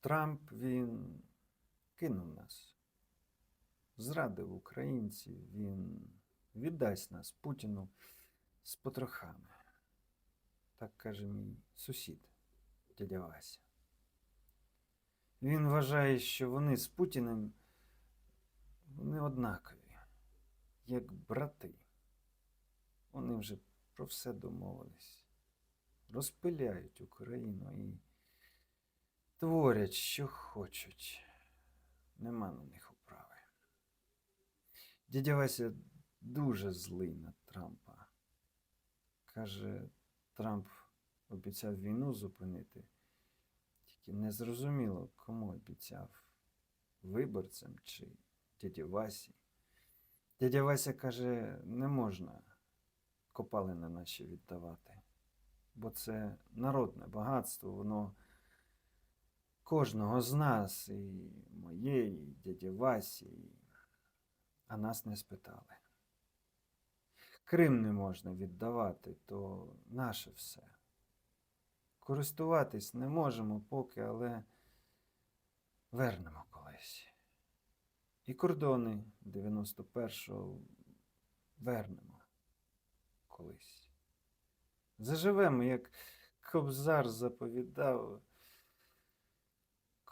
Трамп він кинув нас, зрадив українців, він віддасть нас Путіну з потрохами. Так каже мій сусід, дядя Вася. Він вважає, що вони з Путіним вони однакові, як брати. Вони вже про все домовились. Розпиляють Україну і творять, що хочуть. Нема на них управи. Дядя Вася дуже злий на Трампа. Каже, Трамп обіцяв війну зупинити. Тільки не зрозуміло, кому обіцяв виборцям чи дяді Васі. Дядя Вася каже, не можна копалини наші віддавати, бо це народне багатство, воно кожного з нас, і моє, і дяді Васі, і... а нас не спитали. Крим не можна віддавати, то наше все. Користуватись не можемо поки, але вернемо колись. І кордони 91-го вернемо колись. Заживемо, як Кобзар заповідав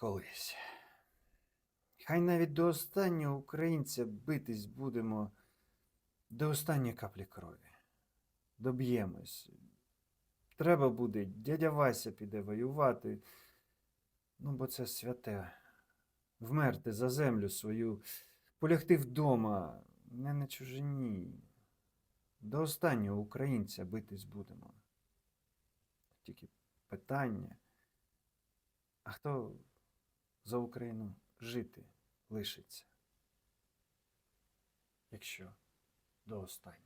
колись. Хай навіть до останнього українця битись будемо до останньої каплі крові. Доб'ємось. Треба буде, дядя Вася піде воювати. Ну, бо це святе. Вмерти за землю свою, полягти вдома, не на чужині. До останнього українця битись будемо. Тільки питання. А хто за Україну жити лишиться? Якщо до останнього.